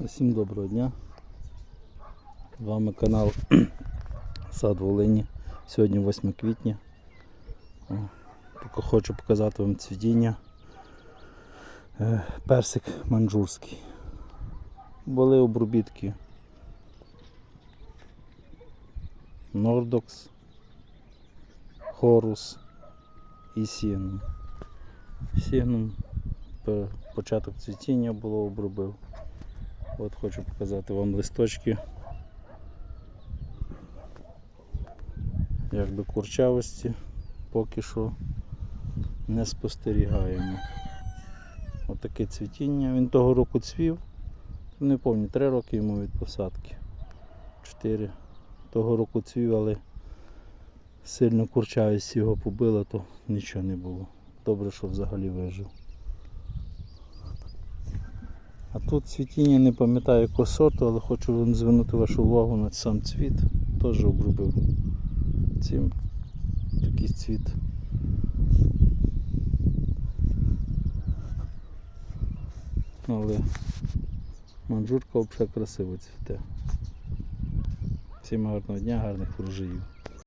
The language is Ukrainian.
Усім доброго дня. З вами канал Сад Волині. Сьогодні 8 квітня. О, Тільки хочу показати вам цвітіння. Е, Персик манджурський. Були обробітки. Нордокс, Хорус і Сігнум. Сігнум початок цвітіння було обробив. От хочу показати вам листочки. Якби курчавості поки що не спостерігаємо. От цвітіння. Він того року цвів. Не пам'ятаю, три роки йому від посадки. Чотири. Того року цвів, але сильно курчавість його побила, то нічого не було. Добре, що взагалі вижив. А тут цвітіння не пам'ятаю якого сорту, але хочу звернути вашу увагу на сам цвіт. Теж обробив цим такий цвіт. Але манджурка взагалі красиво цвіте. Всім гарного дня, гарних врожаїв.